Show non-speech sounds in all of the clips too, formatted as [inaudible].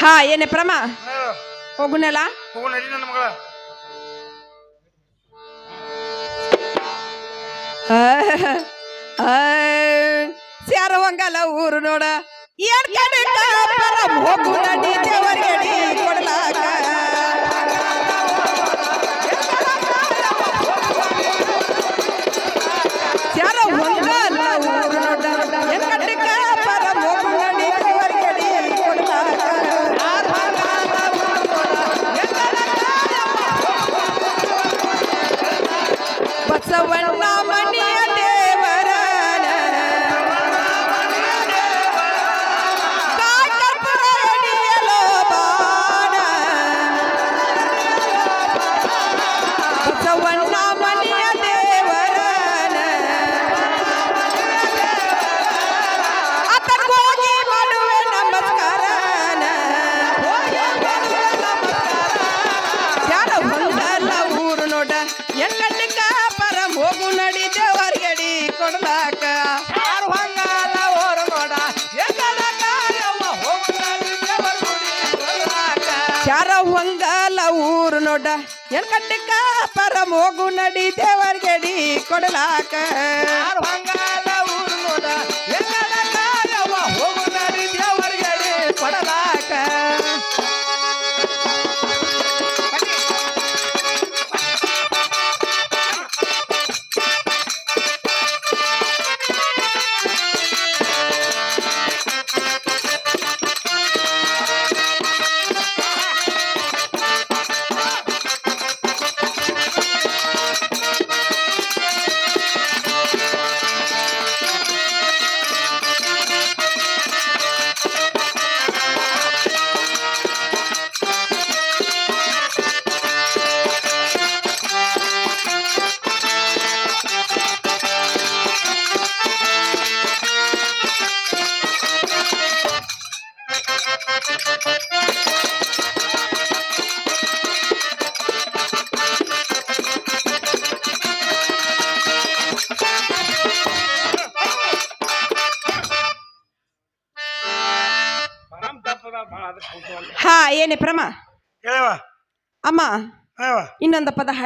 ಹಾ, ಏನೇ ಪ್ರಮ. ಹೋಗುನಲ್ಲ? ಹೋಗು ನನ್ನ ಮಗಳ ಸ್ಯಾರವಂಗಲ ಊರು ನೋಡ. ಏನ್ ಕಡೆ ಹೋಗು ನಡಿ ದೇವರಿಗೆ ಕೊಡ್ಲಾಕ. ನೋಡ ಎಕ್ಕಡ್ಲಿಕ್ಕ ಪರಂ ಪರಮೋಗು ನಡಿ ದೇವರ್ಗೆಡಿ ಕೊಡಲಾಕ. ಯಾರು ಹಂಗಲ್ಲ ಊರು ನೋಡ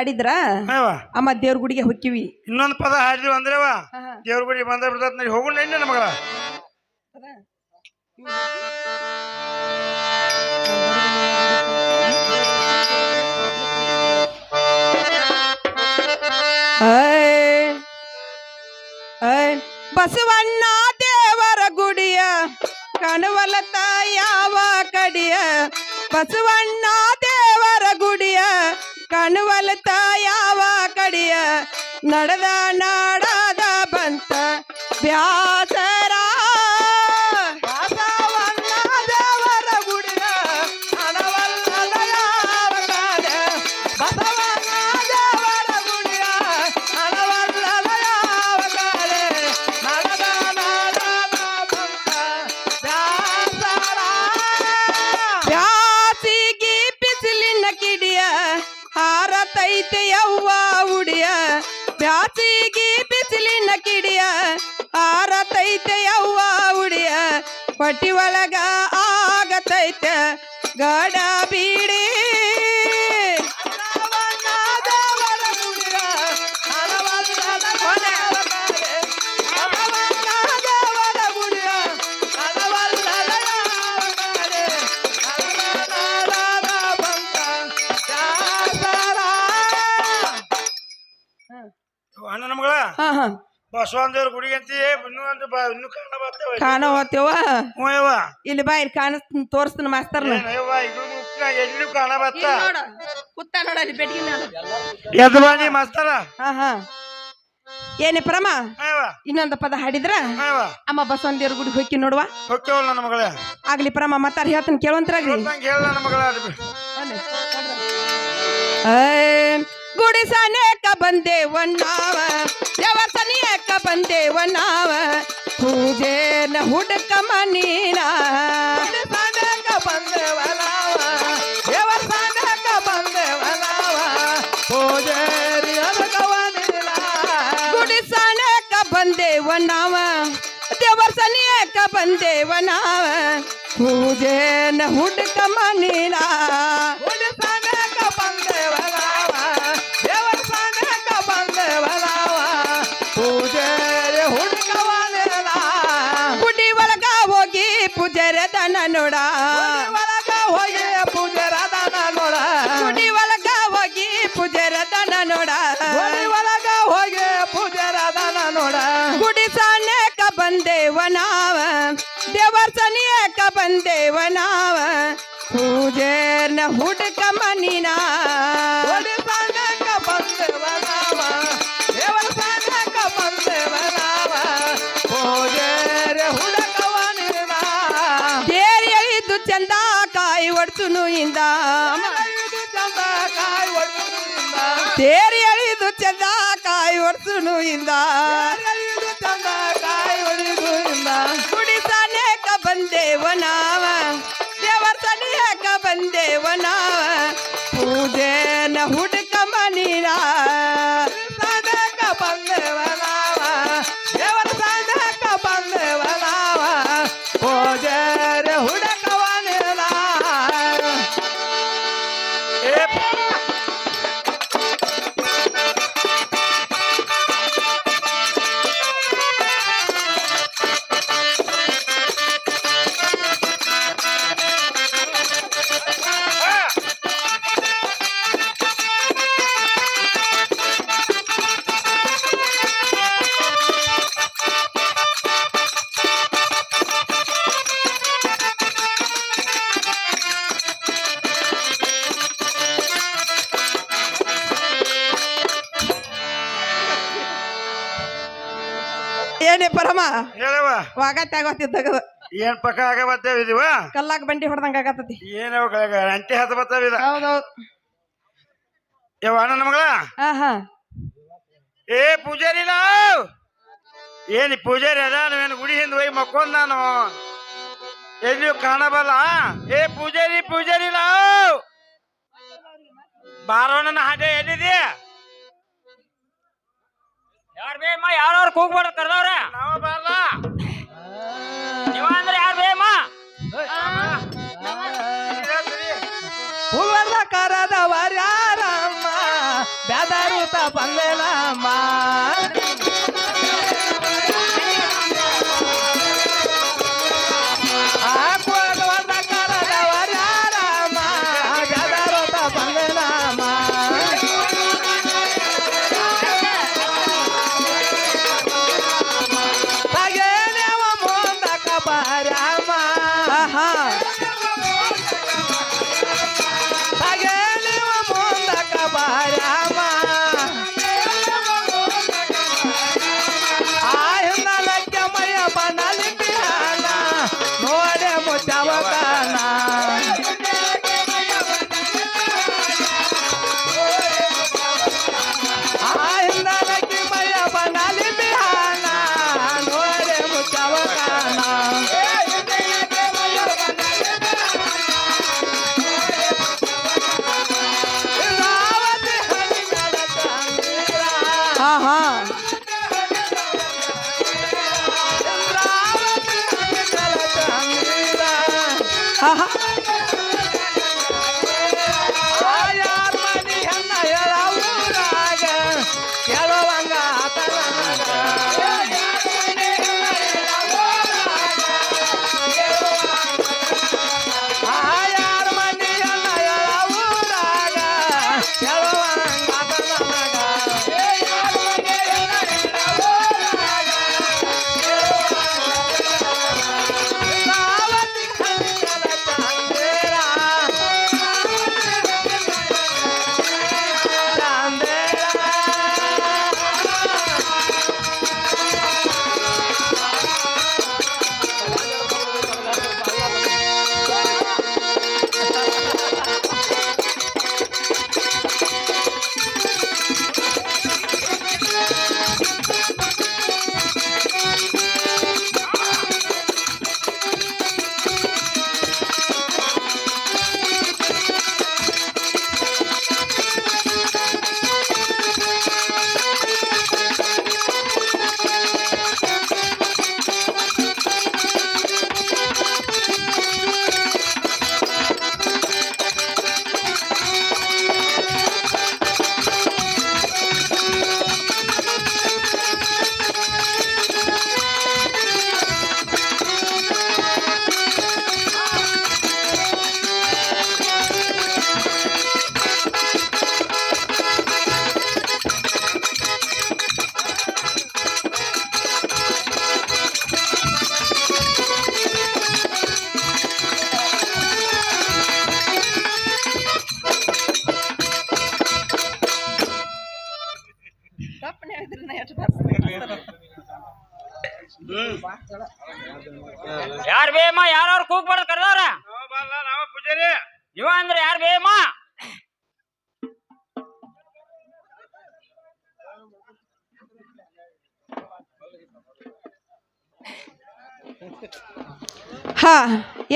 ಹಾಡಿದ್ರ ಅಮ್ಮ ದೇವ್ರ ಗುಡಿಗೆ ಹೊಕ್ಕಿವಿ. ಇನ್ನೊಂದು ಪದ ಹಾಡಿದ್ವಿ ಅಂದ್ರವ ದೇವ್ರ ಗುಡಿ ಬಂದ ಬಿಡ್ತಾ ಐ, ಐ, ಬಸವಣ್ಣ ದೇವರ ಗುಡಿಯ ಕಣವಲ ಯಾವ ಕಡಿಯ? ಬಸವಣ್ಣ ಬಂತ ಆಗತೈತೆ. ಗಡ ಬೀಡಿ. ಹಾ ಹಾ. ಬಸವನ ದೇವ್ರ ಗುಡಿಗೆ ಅಂತೀಯ ಇನ್ನೂ ಅಂತ ಇನ್ನೂ ಕಾಣ ಕಾಣೋ ಹೋಗ್ತೇವ? ಇಲ್ಲಿ ಬಾ ಇಲ್ಲಿ ಕಾಣಿಸ್ತೀನಿ ತೋರಿಸ್ತೀನಿ ಮಾಸ್ತರ್ನ. ಕಾಣ ಬತ್ತ ಕುತ್ತ ನೋಡ ಅಲ್ಲಿ ನಾನು ಮಾಸ್ತರ. ಹಾ ಹಾ. ಏನೇ ಪ್ರಮ? ಇನ್ನೊಂದು ಪದ ಹಾಡಿದ್ರ? ಅಮ್ಮ ಬಸವಂದಿಯವ್ರ ಗುಡಿ ಹೋಗಿ ನೋಡುವ. ಹೋಗ್ತೇವಲ್ಲ ನನ್ನ ಮಗಳೇ. ಆಗ್ಲಿ ಪ್ರಮ ಮತ್ತಾರ ಹೇಳ್ತಾನೆ ಕೇಳುವಂತರ ಹೇಳ ನನ್ನ ಮಗಳ. ಬಂದೇವ ನಾವ ದೇವಸನಿಯಕ್ಕ ಬಂದೇವ ನಾವ ಪೂಜೆನ ಹುಡುಕ ಮನೀನ. ಸಾಧಕ ಬಂದೇವ ನಾವ ದೇವ ಸಾಧಕ ಬಂದೇವ ನಾವ ಪೂಜೆ ಗುಡಿಸಣಕ ಬಂದೇವ ನಾವ ದೇವಸನಿಯಕ್ಕ ಬಂದೇವ ನಾವ ಪೂಜೆನ ಹುಡುಕ ಮನೀನ. ಬಂದೇವನಾವ? ಪೂಜೆನ ಹುಡುಕ ಮನಿನ? ದೇರಿಯಳಿದ್ದು ಚಂದ ಕಾಯಿ ಒಡ್ತುನು ಇಂದ. ದೇರಿ வந்தேவனா ತಮ್ಮ. ಹೇಳವ ಏನ್ ಪಕ್ಕ ಆಗ ಬರ್ತೇವೆ ಕಲ್ಲಾಕ ಕಲ್ಲಾಕ್ ಬಂಡಿ ಹೊಡೆದಂಗ ಆಗತ್ತತಿ. ಏನವ ಅಂಟಿ ಹತ್ತ ಬರ್ತೇವೆ ಇದು. ಹೌದೌದು. ಅಣ್ಣ ನಮಗಳ ಏ ಪೂಜಾರಿ ನಾವು ಏನ್ ಪೂಜಾರಿ ಅದ? ನಾವೇನು ಗುಡಿ ಹಿಂದೆ ಹೋಗಿ ಮಕ್ಕೊಂಡ್ ನಾನು. ಎಲ್ಲಿ ಕಾಣಬಲ್ಲ. ಏ ಪೂಜಾರಿ ಪೂಜಾರಿ ನಾವು ಬಾರೋಣನ ಹಾಗೆ ಎಲ್ಲಿದೆಯಾ ಯಾರ್ ಬೇ ಅಮ್ಮ ಯಾರು ಕೂಗ್ಬಾರ್ದು ಕರ್ದವ್ರ. ನಾವ ಬರಲ್ಲ.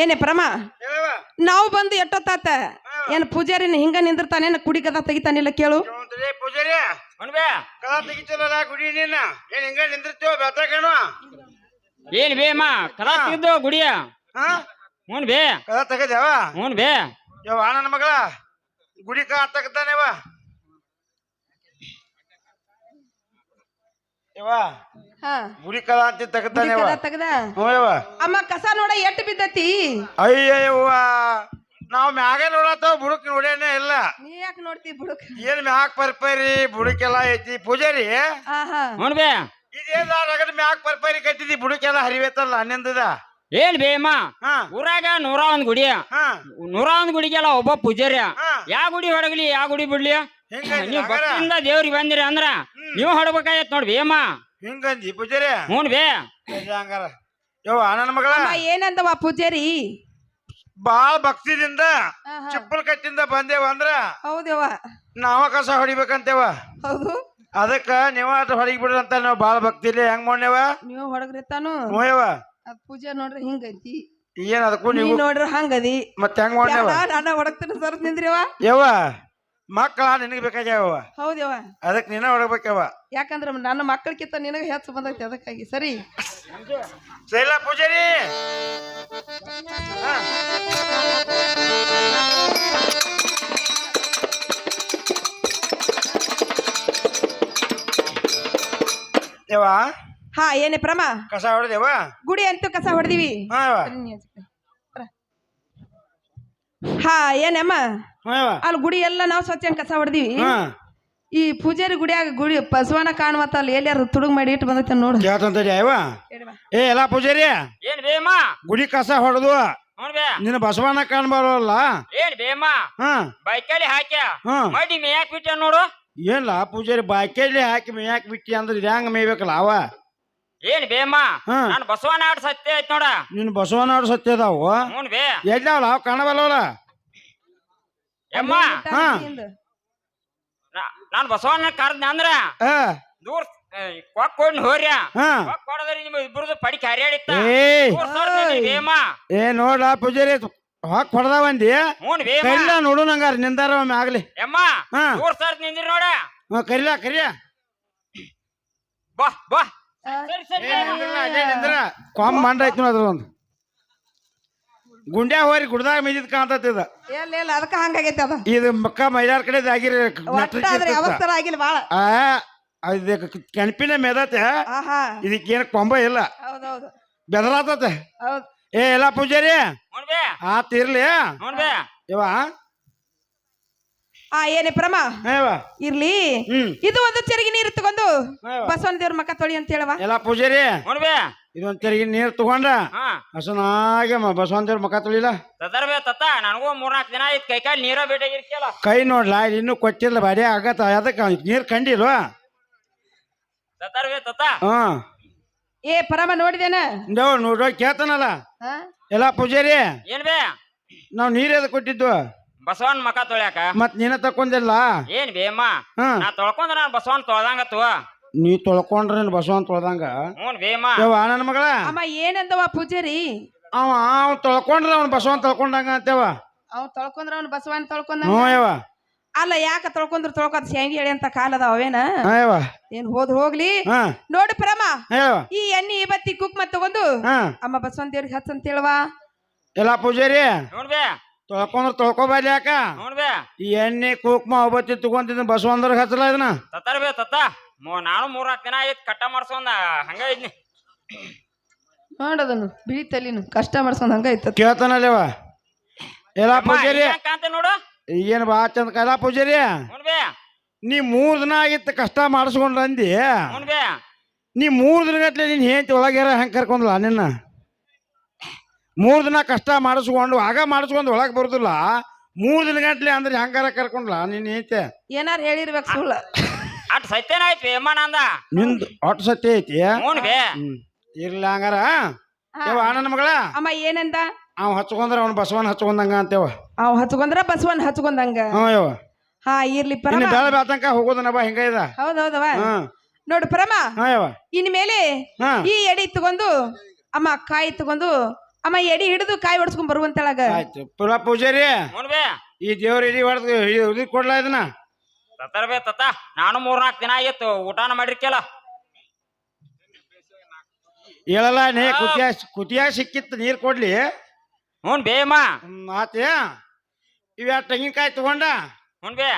ಏನೇ ಪ್ರಮ? ನಾವು ಬಂದು ಎಟ್ಟೊತ್ತಾತ? ಏನ್ ಪೂಜಾರಿ ಹಿಂಗ ನಿಂದಿರ್ತಾನೇನ ಕುಡಿ ಕದ ತೆಗಿತಾನಿಲ್ಲ ಕೇಳು. ಪೂಜಾರಿ. ಹುಣ್ ಬೇ ಕದ ತೆಗಿತಿಲ್ಲ ಗುಡಿ ನೀನ. ಏನ್ ಹಿಂಗ ನಿಂದಿರ್ತೀವ ಬೆತ್ತಾಕೇನು ಏನ್ ಬೇಮ್ಮ ಕದ ತೆಗಿದ್ದು ಗುಡಿಯ? ಹಾ. ಹುಣ್ ಬೇ. ಕದ ತೆಗದ್ಯಾವ? ಹುಣ್ ಬೇ. ಯಾವ ನನ್ನ ಮಗಳ. ಗುಡಿ ಕಾ ತಗತಾನೇವ ಯವ್ವ? ಹಾ. ಗುಡಿ ಕದ ಅಂತ ತಗತಾನೇವ ಕದ ತೆಗ್ದ? ಹ್ಞೂ ಯವ್ವ. ಅಮ್ಮ ಕಸ ನೋಡ ಎಟ್ಟು ಬಿದ್ದತಿ? ಅಯ್ಯವ್ವ ನಾವು ಮ್ಯಾಗ ನೋಡತ್ತವ ಬುಡಕ್ ನೋಡೇನೆ ಇಲ್ಲ. ನೀ ಯಾಕೆ ನೋಡ್ತಿ ಬುಡಕ್? ಏನ್ ಮ್ಯಾಕ್ ಪರ್ಪರಿ ಬುಡಕ್ಕೆಲ್ಲ ಐತಿ. ಪೂಜಾರಿ? ಹಾ ಹಾ. ಹುಣ್ ಬೇ. ಇದೇನ್ ರಗಡ್ ಮ್ಯಾಕ್ ಪರ್ಪರಿ ಕಟ್ಟಿದಿ ಬುಡಕ್ಕೆಲ್ಲ ಹರಿವೇತಲ್ಲ ಹನ್ನೊಂದದ ಏನ್ ಬೇಮ ಹಾ. ಊರಾಗ ನೂರ ಒಂದ್ ಗುಡಿ. ಹಾ. ನೂರ ಒಂದ್ ಗುಡಿಗೆಲ್ಲ ಒಬ್ಬ ಪೂಜಾರಿ ಹಾ. ಯಾ ಗುಡಿ ಹೊಡಗ್ಲಿ ಯಾವ ಗುಡಿ ಬಿಡ್ಲಿ? ನೀವ್? ಭಕ್ತಿಯಿಂದ ದೇವ್ರಿಗೆ ಬಂದಿರಿ ಅಂದ್ರ ನೀವು ನೋಡಿ ನೋಡ್ ಭೀಮ ಹಿಂಗಂದಿ ಪೂಜಾರಿ? ಹ್ಞೂ ಬೇ. ಹಂಗಾರ. ಯವ್ವ ನನ್ನ ಮಗಳ? ಅಮ್ಮ ಏನಂದವ ಪೂಜಾರಿ? ಬಾಳ ಭಕ್ತಿದಿಂದ. ಚಪ್ಪಲ್ ಕಟ್ಟಿಂದ ಬಂದೇವ ಅಂದ್ರ ಹೌದೇವ ನಾವ ಕಸ ಹೊಡಿಬೇಕಂತೇವ. ಹೌದು. ಅದಕ್ಕ ನೀವ ಹೊಡಿಗ್ ಬಿಡ್ರಿ ಅಂತ ನಾವ್ ಬಾಳ ಇಲ್ಲ ಹೆಂಗ್ ಮಾಡ್ನೇವ ನೀವು ಹೊಡಗ್ರಿ ತಾನು. ಹೋಯವ ಪೂಜೆ ನೋಡ್ರಿ ಹಿಂಗೈತಿ ಏನ್ ಅದಕ್ಕೂ ನೀ ನೀವು ನೋಡ್ರಿ ಹಂಗದಿ. ಮತ್ತೆ ಹೆಂಗ್ ಮಾಡ್ನೇವ ನಾನು ಹೊಡಗ್ತೀನಿ ಸರ್ ನಿಂದ್ರಿವ ಯವ್ವ ಮಕ್ಕಳ ನಿನಗೆ ಬೇಕಾಗ್ಯಾವ ಹೌದವ ಅದಕ್ಕೆ ನೀನ ಹೊಡಬೇಕವ ಯಾಕಂದ್ರ ನನ್ನ ಮಕ್ಕಳಕ್ಕಿಂತ ನಿನಗೆ ಹೆಚ್ಚು ಬಂದೈತಿ ಅದಕ್ಕಾಗಿ. ಸರಿ. ಸೈಲ ಪೂಜಾರಿ. ಹಾ. ಯವ್ವ ಹಾ ಏನೇ ಪ್ರಮ? ಕಸ ಹೊಡೆದೇವ ಗುಡಿ ಅಂತೂ ಕಸ ಹೊಡೆದಿವಿ. ಹಾ ಹಾ ಏನಮ್ಮ ಅಲ್ಲಿ ಗುಡಿ ಎಲ್ಲ ನಾವು ಸ್ವಚ್ಛ ಕಸ ಹೊಡೆದಿವಿ? ಹಾ. ಈ ಪೂಜಾರಿ ಗುಡಿಯಾಗ ಗುಡಿ ಬಸವನ ಕಾಣುವತ್ತ ಅಲ್ಲಿ ಎಲ್ಲಾರು ತುಡುಗ್ ಮಾಡಿ ಇಟ್ಟು ಬಂದೈತೆ ನೋಡು. ಕೇಳ್ತಂತಡಿ ಅಯ್ಯವ ಏ ಎಲ್ಲ ಪೂಜಾರಿ? ಏನ್ ಬೇಮ್ಮ ಗುಡಿ ಕಸ ಹೊಡೆದು ನಿನ್ನ ಬಸವಣ್ಣ ಕಾಣ್ಬಾರಲ್ಲ ಏನ್ ಬೇಮ ಹಾ. ಬೈಕಲ್ಲಿ ಹಾಕ್ಯ? ಮಡಿ ಮೇಯಾಕ್ ಬಿಟ್ಟ ನೋಡು. ಏನ್ಲ ಪೂಜಾರಿ ಬೈಕಲ್ಲಿ ಹಾಕಿ ಮೇಯಾಕ್ ಬಿಟ್ಟಿ ಅಂದ್ರೆ ಇದು ಹೆಂಗ್ ಮೇಯ್ಬೇಕಲ್ಲ ಅವ? ಏನ್ ಬೇಮ್ಮ ಹಾ. ನಾನು ಬಸವನ ಆಡ್ ಸತ್ಯ ಐತ್ ನೋಡ. ನಿನ್ನ ಬಸವನಾಡು ಸತ್ಯ ಅದಾವು? ಹುಣ್ ಬೇ ಎಲ್ಲಾವಲ್ಲ ಅವ್ ಯಮ್ಮ ಹಾ. ನಾ- ನಾನ್ ಬಸವನ ಕರ್ದ ಅಂದ್ರ ಆ, ದೂರ ಕೊಕ್ಕೊಂಡ್ ಹೋರ್ಯ. ಹಾ. ಕೊಕ್ ನಿಮ್ ಇಬ್ರದು ಪಡಿ ಹರಿಯಾಡಿತ್ತ. ಏ ದೂರ ಏ ನೋಡ್ಲ ಪೂಜಾರಿ ಹಾಕ್ ಹೊಡೆದವಂದಿ ಬೇಮ್ಮ ಕರಿಲ ನೋಡು ನಂಗಾರ ನಿಂದಾರ ಒಮ್ಮೆ ಆಗ್ಲಿ. ಯಮ್ಮ ಹಾ. ದೂರ ಸರ್ದ್ ನಿಂದ್ರಿ ನೋಡ. ಕರಿಲ ಕರಿಯ. ಬಾ ಬಾ. ನಿಂದ್ರ. ಮಂಡ ಐತಿ ನೋಡ್ರಿ ಒಂದು ಗುಂಡ್ಯಾ ಹೋರಿ ಗುಡ್ದಾಗ ಮೇಜಿದ್ ಇಲ್ಲ ಅದಕ್ಕ ಹಂಗಾಗೈತಿ ಅದ. ಇದು ಮಕ್ಕ ಮೈಲಾರ್ ಕಡೆ ಆಗಿರಿ ಅವಸ್ಥರ ಆಗಿಲ್ಲ ಬಾಳ. ಆ ಇದಕ್ಕೆ ಕೆಣಪಿನ ಮೆದತೆ. ಆಹಾ. ಇದಕ್ಕೇನು ಕೊಂಬ ಇಲ್ಲ. ಬೆದರಾತತೆ. ಹೌದು. ಏ ಎಲ್ಲ ಪೂಜಾರಿ? ಆತ ಬೇ ಇರ್ಲಿ. ಹುಣ್ ಬೇ ಇವ ಆ ಏನೇ ಪ್ರಮ? ಇರ್ಲಿ. ಹ್ಮ್. ಇದು ಒಂದು ತೆರಿಗೆ ನೀರು ತಗೊಂಡು. ಬಸವನ ದೇವ್ರ ಮಕ್ಕ ತೊಳಿ ಅಂತ ಹೇಳವ ಎಲ್ಲ ಪೂಜಾರಿ? ಇದೊಂದ್ ತೆರಿಗೆ ನೀರು ತಗೊಂಡ ಹಸನಾಗೆ ಬಸವನ ದೇವ್ರ ಮಕ್ಕ ತೊಳಿಲ? ತದರ್ ಬೇ ತತ್ತ ನನಗೂ ಮೂರ್ನಾಲ್ಕು ದಿನ ಆಯ್ತು ಕೈ ಕಾಲು ನೀರ ಬೇಟಾಗಿರ್ತಿಯಲ್ಲ ಕೈ ನೋಡ್ಲಾ ಇನ್ನು ಇನ್ನೂ ಕೊಟ್ಟಿಲ್ಲ ಬಾಡಿ ಆಗತ್ತ ಅದಕ್ಕೆ ನೀರ್ ಕಂಡಿಲ್ವ? ತತ್ತ. ಏ ಪರಮ ನೋಡಿದೇನ ನೋಡ್ರ ಕೇಳ್ತಾನಲ್ಲ? ಎಲ್ಲ ಪೂಜಾರಿ? ಏನ್ ಬೇ ನಾವ್ ನೀರ್ ಎದ ಕೊಟ್ಟಿದ್ದು? ಬಸವನ್ ಮಕ ತೊಳ್ಯಾಕ? ಮತ್ ನೀನ ತಕೊಂಡಿಲ್ಲ ಏನ್ ಬೇಮ್ಮ ಹ್ಮ್ ನಾ ತೊಳ್ಕೊಂಡ್ರ ನಾನ್ ಬಸವನ್ ತೊಳ್ದಂಗತ್ತು ನೀ ತೊಳ್ಕೊಂಡ್ರೆ ಬಸವನ್ ತೊಳ್ದಂಗ? ಹ್ಞೂ ಬೇಮ್ಮ ಯವ್ವ ನನ್ನ ಮಗಳ? ಅಮ್ಮ ಏನಂದವ ಪೂಜಾರಿ? ಅವ ಅವ್ ತೊಳ್ಕೊಂಡ್ರ ಅವ್ನ ಬಸವನ್ ತೊಳ್ಕೊಂಡಂಗ ಅಂತೇವ? ಅವ್ ತೊಳ್ಕೊಂಡ್ರ ಅವ್ನ ಬಸವನ್ ತೊಳ್ಕೊಂಡ ಹ್ಞೂ ಯವ್ವ. ಅಲ್ಲ ಯಾಕ ತೊಳ್ಕೊಂಡ್ರ ತೊಳ್ಕೊಂಡ್ ಶೇಂಗಿ ಹೇಳಿ ಅಂತ ಕಾಲದ ಅವೇನ? ಹಾ ಯವ್ವ. ಏನ್ ಹೋದ್ ಹೋಗ್ಲಿ. ಹಾ. ನೋಡು ಪ್ರಮ ಈ ಎಣ್ಣೆ ಇವತ್ತಿ ಕುಕ್ಮ ತಗೊಂಡು ಹಾ. ಅಮ್ಮ ಬಸವನ್ ದೇವ್ರಿಗೆ ಹಚ್ಚ ಅಂತ ಹೇಳವ. ಎಲ್ಲ ಪೂಜಾರಿ? ಹ್ಞೂ ಬೇ. ತೊಳ್ಕೊಂಡ್ರ ತೊಳ್ಕೊಬಾರ್ಲಿ ಯಾಕ? ಹ್ಞೂ ಬೇ. ಈ ಎಣ್ಣೆ ಕುಕ್ಮ ಒಬ್ಬತ್ತಿ ತಗೊಂತಿದ್ದ ಬಸವಂದ್ರ ಹಚ್ಚಲ ಇದನ್ನ? ತತ್ತರ್ಬೇ ತತ್ತ. ಮೂ ನಾನು ಮೂರ್ನಾಲ್ಕು ದಿನ ಆಯ್ತು ಕಟ್ಟ ಮಾಡ್ಸೊಂದ ಹಂಗ ಇದ್ನಿ. ನೋಡದನು ಬಿಳಿ ತಲಿನು ಕಷ್ಟ ಮಾಡ್ಸ್ಕೊಂಡ್ ಹಂಗ ಐತ ಕೇಳ್ತಾನಲ್ಲವ? ಎಲ್ಲ ಪೂಜಾರಿ? ಕಾಂತ ನೋಡು? ಏನ್ ಬಾ ಚಂದ ಕೈಲಾ ಪೂಜಾರಿ? ಬೇ. ನೀ ಮೂರ್ ದಿನ ಆಗಿತ್ತು ಕಷ್ಟ ಮಾಡಿಸ್ಕೊಂಡ್ರಂದಿ? ಬೇ. ನೀ ಮೂರ್ ದಿನ ಗಟ್ಲೆ ನೀನ್ ಹೆಂಡತಿ ಒಳಗ್ಯಾರ ಹೆಂಗ್ ಕರ್ಕೊಂಡ್ಲ ನಿನ್ನ? ಮೂರ್ ದಿನ ಕಷ್ಟ ಮಾಡಿಸ್ಕೊಂಡು ಆಗ ಮಾಡಿಸ್ಕೊಂಡು ಒಳಗೆ ಬರುದಿಲ್ಲ. ಮೂರು ದಿನ ಗಂಟ್ಲೆ ಅಂದ್ರೆ ಹಂಗಾರ ಕರ್ಕೊಂಡ್ಲ? ನೀನ್ ಐತೆ ಏನಾರ ಹೇಳಿರ್ಬೇಕು ಸುಳ್ಳ. ಅಟ್ ಸತ್ಯನ ಆಯ್ತು ಬೇಮ್ಮ ನಂದ ನಿಂದು ಒಟ್ಟು ಸತ್ಯ ಐತಿ? ಹ್ಞೂ ಬೇ ಇರ್ಲ ಹಂಗಾರ. ಅಣ್ಣ ಯವ್ವ ನನ್ನ ಮಗಳ? ಅಮ್ಮ ಏನಂದ? ಅವ್ ಹಚ್ಕೊಂಡ್ರ ಅವ್ನ ಬಸವನ್ ಹಚ್ಕೊಂಡಂಗ ಅಂತೇವ. ಅವ್ ಹಚ್ಕೊಂಡ್ರ ಬಸವನ್ ಹಚ್ಕೊಂಡಂಗ. ಹ್ಞೂ ಯವ್ವ. ಹಾ ಇರ್ಲಿ ಇನ್ನು ಪರಮ ಬೆಳ ಬೆಳತಂಕ ಹೋಗೋದನ ಬಾ ಹಿಂಗ ಇದ. ಹೌದೌದವ ಹಾ ನೋಡು ಪರಮ. ಹಾ ಯವ್ವ. ಇನ್ಮೇಲೆ ಹಾ. ಈ ಎಡಿ ತಗೊಂಡು ಅಮ್ಮ ಕಾಯಿ ತಗೊಂಡು ಅಮ್ಮ ಎಡಿ ಹಿಡಿದು ಕಾಯಿ ಹೊಡ್ಸ್ಕೊಂಡ್ ಬರುವಂತಳಗ ಆಯ್ತು. ಪುಲ ಪೂಜಾರಿ ಹ್ಞೂ ಬೇ. ಈ ದೇವ್ರ ಇಡಿ ಹೊಡೆದು ಇದು ಕೊಡ್ಲಾ ಇದನ್ನ? ತತ್ತರ ಬೇ ತತ್ತ. ನಾನು ಮೂರ್ನಾಲ್ಕು ದಿನ ಆಗಿತ್ತು ಊಟನ ಮಾಡಿರ್ಕೆಲ್ಲ ಹೇಳಲ್ಲ ನೀ ಕುತಿಯ ಕುತಿಯ ಸಿಕ್ಕಿತ್ತು ನೀರ್ ಕೊಡ್ಲಿ. ಹ್ಞೂ ಬೇಮ್ಮ ಹ್ಮ್, ಆತೆ ಇವ್ಯಾ ತೆಂಗಿನಕಾಯಿ ತಗೊಂಡ? ಹ್ಞೂ ಬೇ.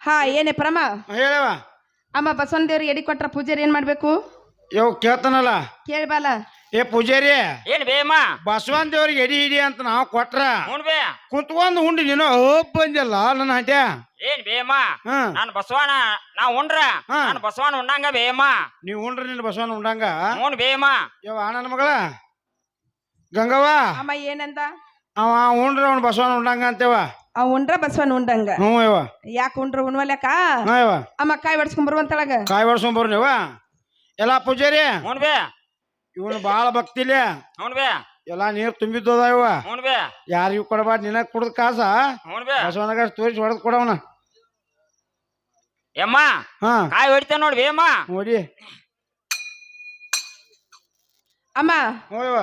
ಹಾ ಏನೇ ಪ್ರಮ. ಹೇಳವ ಅಮ್ಮ ಬಸವನ ದೇವ್ರಿಗೆ ಎಡಿ ಕೊಟ್ರ ಪೂಜೆ ಏನ್ ಮಾಡ್ಬೇಕು? ಯವ್ ಕೇಳ್ತಾನಲ್ಲ? ಕೇಳ್ಬಾಲ ಏ ಪೂಜಾರಿ ಏನ್ ಬೇಮ್ಮ ಬಸವನ್ ದೇವ್ರಿಗೆ ಎಡಿ ಹಿಡಿ ಅಂತ ನಾವು ಕೊಟ್ರ ಹ್ಞೂ ಬೇ. ಕುಂತ್ಕೊಂಡು ಉಂಡಿ ನೀನು ಹೋಗ್ ಬಂದಿಲ್ಲ ನನ್ನ ಹಂಟ್ಯ ಏನ್ ಬೇಮ್ಮ ಹ್ಮ್ ನಾನು ಬಸವಣ್ಣ ನಾ ಉಂಡ್ರ. ಹಾ. ನಾನು ಬಸವನ ಉಂಡಂಗ ಬೇಮ್ಮ ನೀವು ಉಂಡ್ರಿ ನಿನ್ನ ಬಸವನ್ ಉಂಡಂಗ? ಹ್ಞೂ ಬೇಮ್ಮ ಯವ ನನ್ನ ಮಗಳ? ಗಂಗವ್ವ? ಅಮ್ಮ ಏನಂತ ಅವ ಉಂಡ್ರ ಅವ್ನ ಬಸವನ್ ಉಂಡಂಗ ಅಂತೇವ ಅವ್ ಉಂಡ್ರ ಬಸವನ್ ಉಂಡಂಗ. ಹ್ಞೂ ಯವ್ವ. ಯಾಕೆ ಉಂಡ್ರ ಉಣ್ವಲ್ಯಾಕ ಹ್ಞೂ ಯವ್ವ. ಅಮ್ಮ ಕಾಯಿ ಬಡ್ಸ್ಕೊಂಡ್ ಬರುವಂತಳಗ. ಕಾಯಿ ಬಡ್ಸ್ಕೊಂಡ್ ನೀವ ಎಲ್ಲ ಪೂಜಾರಿ? ಹ್ಞೂ ಬೇ. ಇವನು ಭಾಳ ಭಕ್ತಿಲೆ. ಹ್ಞೂ ಬೇ. ಎಲ್ಲ ನೀರು ತುಂಬಿದ್ದದ ಇವ. ಹ್ಞೂ ಬೇ. ಯಾರಿಗೂ ಕೊಡಬಾರ್ದು ನಿನಗ ಕುಡ್ದ ಕಾಸ. ಹ್ಞೂ ಬೇ. ಬಸವನಗ ತೋರಿಸಿ ಹೊಡೆದ್ ಕೊಡವನ ಯಮ್ಮ ಹಾ. ಕಾಯಿ ಹೊಡಿತೇನೆ ನೋಡಿ ಅಮ್ಮ ನೋಡಿ. ಅಮ್ಮ. ನೋಡಿವ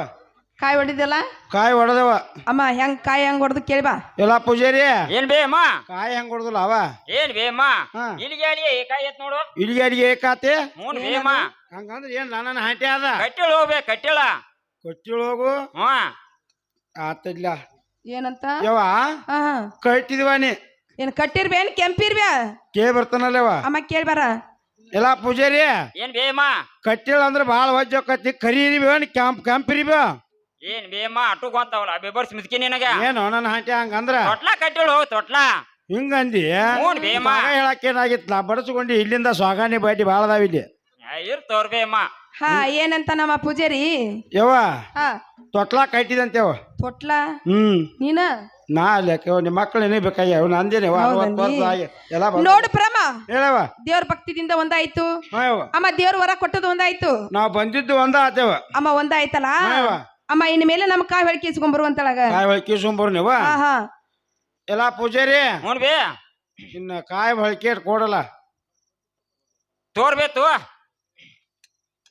ಕಾಯಿ ಹೊಡಿದಲ್ಲ ಕಾಯಿ ಹೊಡೆದವ. ಅಮ್ಮ ಹೆಂಗ್ ಕಾಯಿ ಹೆಂಗ್ ಕೇಳಿ ಬಾ. ಎಲ್ಲ ಪೂಜಾರಿ? ಏನ್ ಬೇಮ್ಮ ಕಾಯಿ ಹೆಂಗ್ ಹೊಡೆದಿಲ್ಲ ಅವ? ಏನ್ ಬೇಮ್ಮ ಹಾ. ಇಲ್ಲಿಗೆ ಕಾಯಿ ಎತ್ ನೋಡು. ಇಲ್ಲಿಗೆ ಅಡಿಗೆ ಮೂನ್ ಬೇ ಅಮ್ಮ. ಹಂಗಂದ್ರೆ ಏನ್ ನನ್ನ ಹಾಟಿ ಅದ ಕಟ್ಟಿಳ ಹೋಗ್ಬೇಕ ಕಟ್ಟಿಳ. ಕಟ್ಟಿಳ ಹೋಗು. ಹಾ ಆತಿಲ್ಲ ಏನಂತ? ಯವ ಹಾ ಕಟ್ಟಿದ್ವ ನೀ? ಏನ್ ಕಟ್ಟಿರ್ಬೇ ಏನ್ ಕೆಂಪಿರ್ಬ್ಯಾ ಕೇ ಬರ್ತಾನಲ್ಲವ ಅಮ್ಮ ಕೇಳ್ಬಾರ ಎಲ್ಲ ಪೂಜಾರಿ? ಏನ್ ಬೇಮ್ಮ ಕಟ್ಟಿಳ ಅಂದ್ರೆ ಬಾಳ ವಜ್ಜ ಕತ್ತಿ ಕರಿ ಇರಿಬೇವ ನೀ ಕೆಂಪ್ ಕೆಂಪ್ ಇರಿಬೇವ ಏನ್ ಬೇಮ್ಮ ಅಟ್ಟು ಗೊಂತಾವಲ್ಲ ಬೇಬರ್ಸ್ ಮಿದ್ಕಿ ನಿನಗ. ಏನು ನನ್ನ ಹಂಟಿ ಹಂಗಂದ್ರ? ತೊಟ್ಲ ಕಟ್ಟಿಳು ಹೋಗ್ ತೊಟ್ಲ. ಹಿಂಗಂದಿ? ಹ್ಞೂ ಭೀಮ. ಹೇಳಕ್ಕೇನಾಗಿತ್ತು ನಾ ಬಡಸ್ಕೊಂಡು ಇಲ್ಲಿಂದ ಸ್ವಾಗಾನಿ ಬಾಟಿ ಭಾಳ ಅದಾವ ಇಲ್ಲಿ. ಇರ್ತವ್ರ ಬೇಮ್ಮ ಹಾ ಏನಂತ ನಮ್ಮ ಪೂಜಾರಿ? ಯವ್ವ ಹಾ. ತೊಟ್ಲಾ ಕಟ್ಟಿದಂತೇವ ತೊಟ್ಲ? ಹ್ಮ್. ನೀನ? ನಾ ಅಲ್ಲಕ್ಕೆ ನಿಮ್ಮ ಮಕ್ಕಳು ಏನೇ ಬೇಕಾಗ್ಯ ಅವ್ನು ಅಂದೇನೆ ಹೌದನ್ನಿ? ಎಲ್ಲ ಬಂದ್- ನೋಡು ಪ್ರಮ. ಹೇಳವ ದೇವ್ರ ಭಕ್ತಿದಿಂದ ಒಂದಾಯ್ತು. ಹಾ ಅಮ್ಮ ದೇವ್ರ ವರ ಕೊಟ್ಟದ್ದು ಒಂದಾಯ್ತು. ನಾವು ಬಂದಿದ್ದು ಒಂದ ಆತೇವ ಅಮ್ಮ ಒಂದಾಯ್ತಲ್ಲ ಹಾ ಯವ್ವ. ಅಮ್ಮ ಇನ್ ಮೇಲೆ ನಮ್ಮ ಕಾಯಿ ಹೊಳಿ ಇಸ್ಕೊಂಡ್ ಬರುವಂತಳಗ ಕಾಯಿ ಹೊಳಿಕೆ ಸುಂಬರ್ ನೀವ? ಹಾ ಹಾ. ಎಲ್ಲ ಪೂಜಾರಿ? ಹ್ಞೂ ಬೇ. ಇನ್ನ ಕಾಯಿ ಹೊಳಿಕೆ ಕೊಡಲ್ಲ. ತೋರ್ಬೇಕು.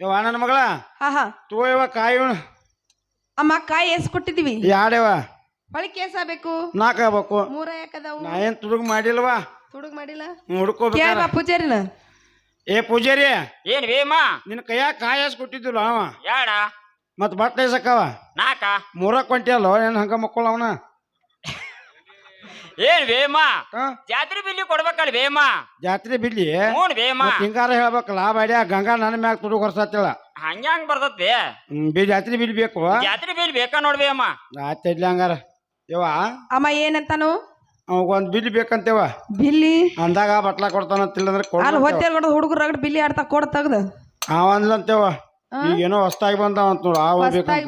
ತೋ ನನ್ನ ಮಗಳ? ಹಾ ಹಾ. ತೋ ಯವ್ವ ಕಾಯಿ ಉಣ್. ಅಮ್ಮ ಕಾಯಿ ಎಸ್ ಕೊಟ್ಟಿದೀವಿ ಯಾಡವ? ಹೊಳಿಕೆ ಎಸಾಬೇಕು ನಾಲ್ಕು ಆಗ್ಬೇಕು. ಮೂರ ಯಾಕದಾವು ನಾ ಏನ್ ತುಡುಗ್ ಮಾಡಿಲ್ವಾ? ತುಡುಗ್ ಮಾಡಿಲ್ಲ? ಹುಡ್ಕೋಬೇಕ? ಕೇಳ್ಬಾ ಪೂಜಾರಿನ. ಏ ಪೂಜಾರಿ ಏನ್ ಬೇಮ್ಮ ನಿನ್ನ ಕೈಯಾಗ ಕಾಯಿ ಎಸ್ ಕೊಟ್ಟಿದ್ದಿಲ್ಲ ಅವ. ಯಾಡ? ಮತ್ ಬಟ್ಟೆ ಸಕ್ಕವ ನಾಕ. ಮೂರ ಕೊಂಟಿಯಲ್ಲ ಏನ್ ಹಂಗ ಮಕ್ಕಳು ಅವನ? [laughs] ಏನ್ ವೇಮ? ಜಾತ್ರೆ ಬಿಲ್ಲಿ ಕೊಡ್ಬೇಕಲ್ಲ ವೇಮ? ಜಾತ್ರೆ ಬಿಲ್ಲಿ? ಹ್ಞೂ ಹಿಂಗಾರ ಹೇಳ್ಬೇಕಲ್ಲ ಬಾಡ್ಯ ಗಂಗಾ ನನ್ನ ಮ್ಯಾಗ ತುಡು ಕೊರ್ಸತ್ತಿಲ್ಲ ಹಂಗ ಹಂಗ ಬರ್ತತಿ ಹ್ಮ್ ಬಿ ಜಾತ್ರೆ ಬಿಲ್ ಬೇಕು. ಜಾತ್ರೆ ಬಿಲ್ ಬೇಕಾ ನೋಡ್ಬೇಮ್ಮ ಆತ ಇಡ್ಲಿ ಹಂಗಾರ. ಯವ್ವ? ಅಮ್ಮ ಏನಂತಾನು? ಒಂದ್ ಬಿಲ್ ಬೇಕಂತೇವ ಬಿಲ್ಲಿ? ಅಂದಾಗ ಬಟ್ಲ ಕೊಡ್ತಾನಂತಿಲ್ಲ ಅಂದ್ರೆ ಹುಡುಗರ ಕೊಡ ಹೊತ್ತೇರ್ ಕೊಡೋದು ಹುಡುಗರು ರಗಡ್ ಬಿಲ್ಲಿ ಆಡ್ತಾ ಕೊಡ್ ತೆಗ್ದು. ಅವ ಅಂದ್ಲಂತೇವ ಈಗೇನೋ ಹೊಸ್ತಾಗಿ ಬಂದಾವ ಅಂತ ನೋಡು ಆ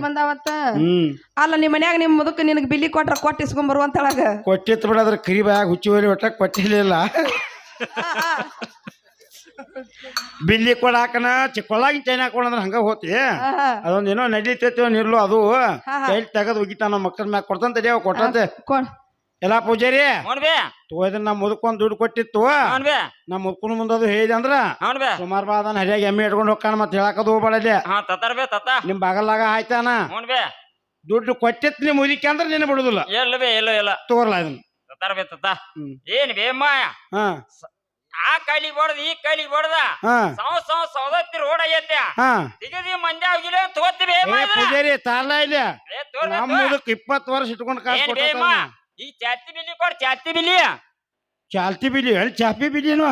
ಬಂದಾವತ್ತ ಹ್ಮ್. ಅಲ್ಲ ನಿಮ್ಮ ಮನ್ಯಾಗ ನಿಮ್ ಮುದಕ್ ನಿನಗ್ ಬಿಲ್ಲಿ ಕೊಟ್ರ ಕೊಟ್ಟು ಇಸ್ಕೊಂಡ್ ಬರುವಂತಳಗ ಕೊಟ್ಟಿತ್ ಬಿಡದ್ರ ಕರಿ ಬಾಯಾಗ ಹುಚ್ಚಿ ಹೋಗಿ ಒಟ್ಟ ಕೊಟ್ಟಿರ್ಲಿಲ್ಲ. ಬಿಲ್ಲಿ ಕೊಡಾಕನ ಚಿಕ್ಕೊಳ್ಳಾಗಿ ಚೈನ್ ಹಾಕೊಂಡ್ರೆ ಹಂಗ ಹೋತಿ. ಅದೊಂದ್ ಏನೋ ನಡೀತೈತಿ ನಿರ್ಲು ಅದು. ತೆಗದ್ ಒಗಿತಾನ ಮಕ್ಕಳ ಮ್ಯಾಗ ಕೊಡ್ತಂತ ಕೊಟ್ಟಂತೆ ಎಲ್ಲಾ ಪೂಜಾರಿ? ಹ್ಞೂ ಬೇ. ತೋಯ್ದ್ರ ನಾ ಮುದುಕೊಂದ್ ದುಡ್ಡು ಕೊಟ್ಟಿತ್ತು. ನಮ್ ಬೇ. ನಾ ಮುದ್ಕೊಂಡ್ ಮುಂದದು ಹೇಳಿದೆ ಅಂದ್ರ ಸುಮಾರ್ ಬೇ. ಸುಮಾರು ಬಾದನ್ ಹರಿಯಾಗಿ ಎಮ್ಮೆ ಇಟ್ಕೊಂಡ್ ಹೋಗ್ಕಾನ ಮತ್ತೆ ಹೇಳಕದು ಹೋಗ್ಬೇಡಲ್ಲಿ ಹಾ ತತ್ತಾರ ಬೇ ತತ್ತ ನಿಮ್ ಬಾಗಲ್ಲಾಗ ಆಯ್ತಾನ ಹ್ಞೂ ಬೇ. ದುಡ್ಡು ಕೊಟ್ಟಿತ್ ನಿಮ್ ಮುದಿಕೆ ಅಂದ್ರೆ ನಿನ್ನ ಬಿಡುದಿಲ್ಲ. ಎಲ್ಲ ಬೇ ಎಲ್ಲ ಎಲ್ಲ ತೋರ್ಲಾ ಇದನ್ನ. ತತ್ತಾರ ಬೇ ತತ್ತ. ಏನ್ ಬೇಮ್ಮ ಹಾ. ಆ ಕೈಲಿ ಬಡ್ದ ಈ ಕೈಲಿ ಬಡ್ದ? ಹಾ. ಸಾವ್ ಸಾವ್ ಸೌದತ್ತಿ ರೋಡ್ ಆಗೈತೆ. ಹಾ. ಮಂಜಾ ಆಗಿಲ್ಲ ತೋತಿ ಏ ಬೇಮ್ಮ ಇದ. ಪೂಜಾರಿ ತಾರ್ಲಾ ಇಲ್ಲ ಬೇ ನಮ್ಮ. ಮುದಕ್ ಇಪ್ಪತ್ತು ವರ್ಷ ಇಟ್ಕೊಂಡು ಕಾಸು ಕೊಟ್ಟ ಈ ಚಾತಿ ಬಿಲಿ ಕೊಡ್ ಚಾತಿ ಬಿಲಿ ಚಾಲ್ತಿ ಬಿಲಿ ಅಲ್ಲಿ ಚಾಪಿ ಬಿಲಿನೋ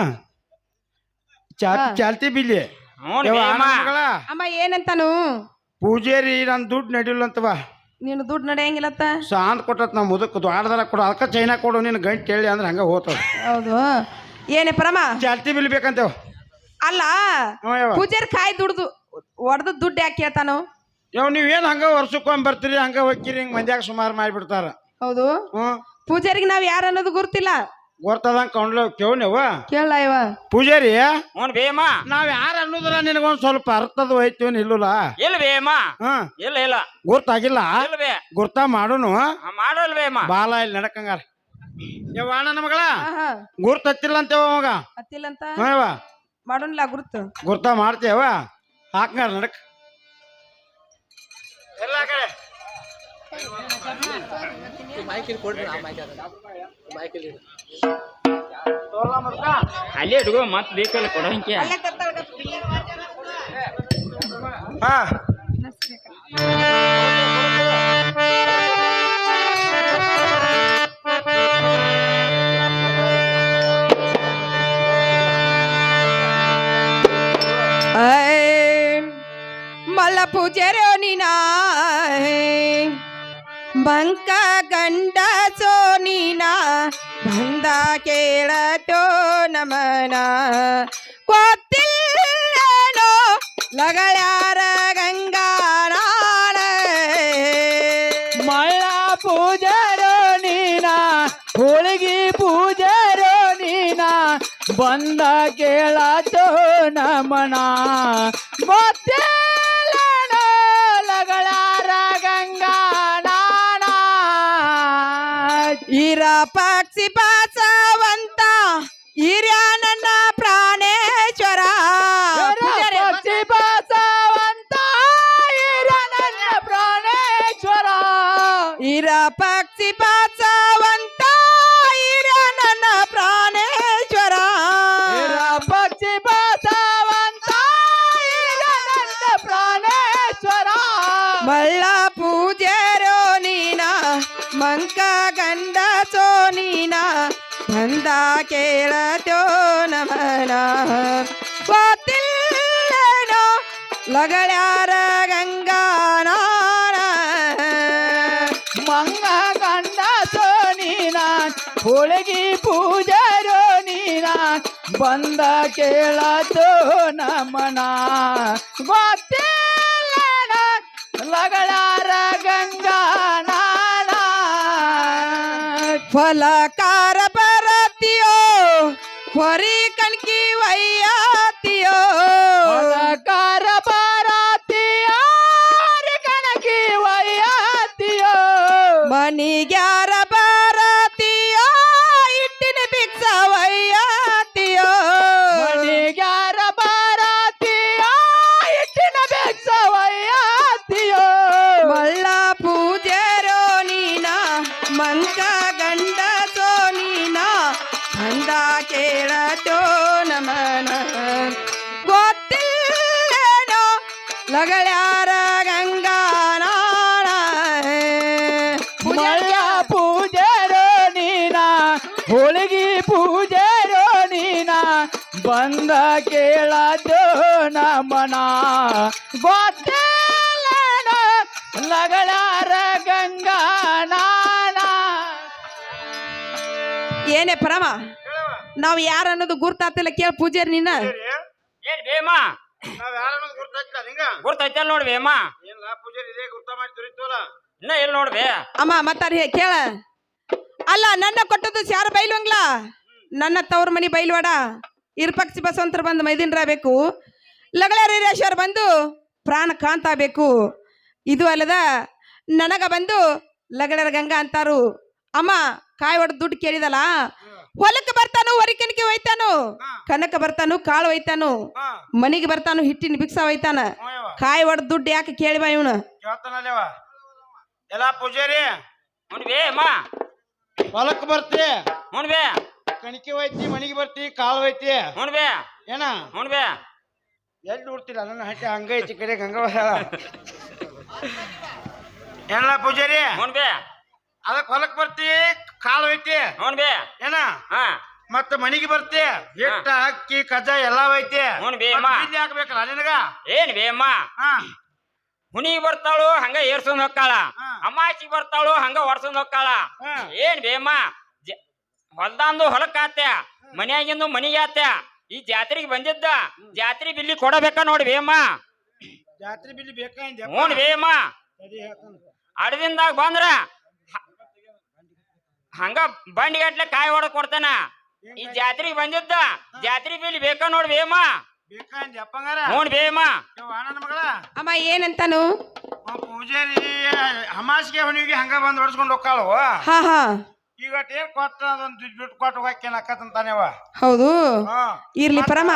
ಚಾಪಿ. ಚಾಲ್ತಿ ಬಿಲಿ ಹ್ಞೂ ಯವ್ವ, ಮಗಳ. ಅಮ್ಮ ಏನಂತಾನು? ಪೂಜಾರಿ ನನ್ ದುಡ್ಡು ನಡಿಲ್ಲ ಅಂತವ ನೀನು ದುಡ್ಡು ನಡೆಯಂಗಿಲ್ಲತ್ತ? ಸಾಂದ್ ಕೊಟ್ಟತ್ ನಮ್ಮ ಮುದಕ್ ದ್ವಾಡದರ ಕೊಡು ಅದಕ್ಕೆ ಚೈನಾ ಕೊಡು ನಿನ್ನ ಗಂಟು ಹೇಳಿ ಅಂದ್ರೆ ಹಂಗ ಹೋತದ. ಹೌದು. ಏನೇ ಪರಮ? ಚಾಲ್ತಿ ಬಿಲ್ ಬೇಕಂತೇವ. ಅಲ್ಲ ಹ್ಞೂ ಯವ್ವ. ಪೂಜಾರಿ ಕಾಯಿ ದುಡ್ದು ಒಡ್ದು ದುಡ್ಡು ಯಾಕೆ ಕೇಳ್ತಾನು? ಯವ್ ನೀವೇನ್ ಹಂಗ ವರ್ಷಕ್ಕೊಮ್ಮೆ ಬರ್ತೀರಿ ಹಂಗ ಹೋಗ್ತೀರಿ ಹಿಂಗ್ ಮಂದ್ಯಾಗ ಸುಮಾರು ಮಾಡಿಬಿಡ್ತಾರ. ಹೌದು? ಹ್ಞೂ. ಪೂಜಾರಿಗೆ ನಾವ್ ಯಾರು ಅನ್ನೋದು ಗುರ್ತಿಲ್ಲ? ಗೊತ್ತದಂಗ ಕೊಂಡ್ಲ ಕೇವನವ ಕೇಳ ಇವ. ಪೂಜಾರಿ? ಹ್ಞೂ ಬೇಮ ನಾವ್ ಯಾರು ಅನ್ನೋದ್ರ ನಿನಗೊಂದ್ ಸ್ವಲ್ಪ ಅರ್ಥದ ಹೋಯ್ತೀವಿ ನಿಲ್ಲುಲ್ಲ ಇಲ್ಲ ಹಾ ಇಲ್ಲ ಇಲ್ಲ. ಗುರ್ತಾಗಿಲ್ಲ? ಇಲ್ಲ ಬೇ ಗುರ್ತ ಮಾಡೋನು? ಮಾಡಲ್ ಬೇಮ ಬಾಲ ಇಲ್ಲಿ ನಡಕಂಗಾರ. ಯವ್ವ ನನ್ನ ಮಗಳ? ಗುರ್ತ ಹತ್ತಿಲ್ಲ ಅಂತೇವ ಅವಾಗ? ಹತ್ತಿಲ್ಲಂತ? ಹ್ಞೂ ಮಾಡೋನ್ಲ ಗುರುತು. ಗುರ್ತ ಮಾಡ್ತೇವ ಹಾಕಂಗಾರ ನಡಕ್. ಎಲ್ಲ ಕಡೆ? ಅಲ್ಲೇ ಹುಡುಗ ಮತ್ ಬೇಕಲ್ಲ ಕೊಡಂಕೆ ಹಾ. ಮಲ್ಲ ಪೂಜಾರಿ ನೀನಾ ಬಂಕ ಗಂಡ ಸೋನಿನ, ಬಂದ ಕೇಳತೋ ನಮನ. ಕೊತ್ತಿಲ್ಲೋ ಲಗಳಾರ ಗಂಗಾರ ಮಳ ಪೂಜಾರೋ ನೀನ, ಹೋಳಿಗೆ ಪೂಜಾರೋ ನೀನ, ಬಂದ ಕೇಳತೋ ನಮನ. ಗೊತ್ತಿಲ್ಲನ ಪಕ್ಷಿ ಬಾಸವಂತ ಹಿರಿಯ ನನ್ನ ಪ್ರಾಣೇಶ್ವರ. ಪಕ್ಷಿ ಬಸವಂತ ಇರ ನನ್ನ ಪ್ರಾಣೇಶ್ವರ. ಹಿರ ಪಕ್ಷಿ ಬಾಸವಂತ ಹಿರಿಯ ನನ್ನ ಪ್ರಾಣೇಶ್ವರ. ಪಕ್ಷಿ ಬಸವಂತ ಇರ ನನ್ನ ಪ್ರಾಣೇಶ್ವರ. ಮಳ್ಳ ಸೋನೀನ ಬಂದ ಕೇಳತೋ ನಮನ ಗೊತ್ತಿಲ್ಲನೋ, ಲಗಳಾರ ಗಂಗಾನಾಣ ಮಂಗ ಗಂಡ ಸೋನೀನ, ಹೋಳಿಗೆ ಪೂಜಾರೋ ನೀನ. ಬಂದ ಕೇಳತೋ ನಮನ ಗೊತ್ತಿಲ್ಲ ಲಗಳಾರ ಗಂಗಾ ನಾಣ ಫಲಕಾರ ಬರತಿಯೋ ಹೊರಿ ಕಣ್ಕಿ ವಯ್ಯಾತಿಯೋ ಕೇಳದೋ ನಮನ ಗೊತ್ತಿಲ್ಲ ಲಗಳಾರ ಗಂಗಾ ಏನೇ ಪರಮ ನಾವು ಯಾರ ಅನ್ನೋದು ಗುರ್ತಾತಿಲ್ಲ ಕೇಳ ಪೂಜಾರಿ ನಿನ್ನ ಏನ್ ಬೇಮ ನಾವ್ ಯಾರು ಅನ್ನೋದು ಗುರ್ತಾಯ್ತಿಲ್ಲ ನಿಂಗ? ಗುರ್ತೈತಲ್ ನೋಡ್ ಬೇಮ ಏನಿಲ್ಲ ಪೂಜಾರಿ ಇದೇ ಗುರ್ತ ಮಾಡಿ ತುರಿತೋಲ ಇನ್ನ ಇಲ್ಲ ನೋಡ್ಬೇ ಅಮ್ಮ ಮತ್ತಾರ ಕೇಳ. ಅಲ್ಲ ನನ್ನ ಕೊಟ್ಟದ್ದು ಯಾರು ಬೈಲ್ವಂಗ್ಲ ನನ್ನ ತವ್ರ ಮನಿ ಬೈಲ್ವಾಡ? ಇರ್ಪಕ್ಷಿ ಬಸವಂತರ ಬಂದು ಮೈದಿನ್ರ ಬೇಕು ಲಗಳರೇಶ್ವರ ಬಂದು ಪ್ರಾಣ ಕಾಂತ ಬೇಕು ಇದು ಅಲ್ಲದ ನನಗ ಬಂದು ಲಗಳರ ಗಂಗಾ ಅಂತಾರು. ಅಮ್ಮ ಕಾಯಿ ಹೊಡೆದು ದುಡ್ಡು ಕೇಳಿದಲ್ಲ? ಹೊಲಕ್ಕೆ ಬರ್ತಾನು ಹೊರಿಕನಿಗೆ ಹೋಯ್ತಾನು ಕನಕ ಬರ್ತಾನು ಕಾಳು ಹೋಯ್ತಾನು ಮನೆಗೆ ಬರ್ತಾನು ಹಿಟ್ಟಿನ ಭಿಕ್ಸ ಒಯ್ತಾನ? ಹ್ಞೂ ಕಾಯಿ ಹೊಡೆದು ದುಡ್ಡು ಯಾಕೆ ಕೇಳಿವ ಇವನು? ಎಲ್ಲ ಪೂಜಾರಿ? ಹೊಲಕ್ ಬರ್ತಿ? ಹುಣ್ಬೆ ಕಣಿಕೆ ಹೋಯ್ತಿ ಮನಿಗೆ ಬರ್ತಿ ಕಾಲ್ ಹೋಯ್ತಿ? ಹುಣ್ಬೆ ಏನ? ಹುಣ್ಬೆ ಎಲ್ಲಿ ನೋಡ್ತಿಲ್ಲ? ನನ್ನ ಹಟ್ಟಿ ಹಂಗೈತಿ ಕಡೆ ಹಂಗ ಏನ ಪೂಜಾರಿ? ಹುಣ್ಬೆ ಅದಕ್ಕೆ ಅದಕ್ ಹೊಲಕ್ ಬರ್ತಿ ಕಾಲ್ ಹೋಯ್ತಿ? ಹುಣ್ಬೆ ಏನ? ಹಾ. ಮತ್ತ ಮನಿಗೆ ಬರ್ತಿ? ಹಿಟ್ಟ ಅಕ್ಕಿ ಕಜ ಎಲ್ಲಾ ಹೋಯ್ತಿ? ಹುಣ್ಬೆ. ಹಾಕ್ಬೇಕಲ್ಲ ನಿನಗ? ಏನ್ ಬೇಮ್ಮ ಹಾ. ಹುಣಿಗ್ ಬರ್ತಾಳು ಹಂಗ ಏರ್ಸೊಂದ್ ಹೊಕ್ಕಾಳ ಅಮಾಸಿ ಬರ್ತಾಳು ಹಂಗ ಹೊಡ್ಸೊಂದ್ ಹೊಕ್ಕಾಳ. ಏನ್ ಬೇಮ್ಮ ಜ- ಹೊಲ್ದಂದು ಹೊಲಕ್ಕಾತ್ಯ ಮನ್ಯಾಗಿಂದು ಮನಿಗೆ ಆತ್ಯ ಈ ಜಾತ್ರೆಗೆ ಬಂದಿದ್ದ. ಜಾತ್ರೆ ಬಿಲ್ಲಿ ಕೊಡಬೇಕ ನೋಡಿ ಬೇಮ್ಮ ಜಾತ್ರೆ ಬಿಲ್ಲಿ ಬೇಕಾ ಹ್ಞೂ ಬೇಮ್ಮ ಅಡದಿಂದಾಗ ಬಂದ್ರ ಹಂಗ ಬಂಡಿ ಗಟ್ಲೆ ಕಾಯಿ ಹೊಡೆದ್ ಕೊಡ್ತಾನ. ಈ ಜಾತ್ರೆಗೆ ಬಂದಿದ್ದ. ಜಾತ್ರೆ ಬಿಲ್ಲಿ ಬೇಕಾ ನೋಡಿ ಬೇಮ ಬೇಕಂದ್ ಅಪ್ಪಂಗಾರ? ನೋಡ್ ಬೇಮ ನನ್ನ ಮಗಳ? ಅಮ್ಮ ಏನಂತಾನು? ಆ ಪೂಜಾರಿ ಹಮಾಸಿಗೆ ಹುಣಿಗೆ ಹಂಗ ಬಂದ್ ಹೊಡ್ಸ್ಕೊಂಡು ಹೋಗ್ಕಾಳು ಹಾ ಹಾ. ಈಗ ಏನ್ ಕೊಟ್ಟ ಅದೊಂದು ದುಡ್ಡು ಬಿಟ್ಟು ಕೊಟ್ಟು ಹೋಗ್ಯಾನ ಅಕ್ಕತ್ತಂತಾನೆವ ಹೌದು. ಹಾ. ಇರ್ಲಿ ಪರಮ.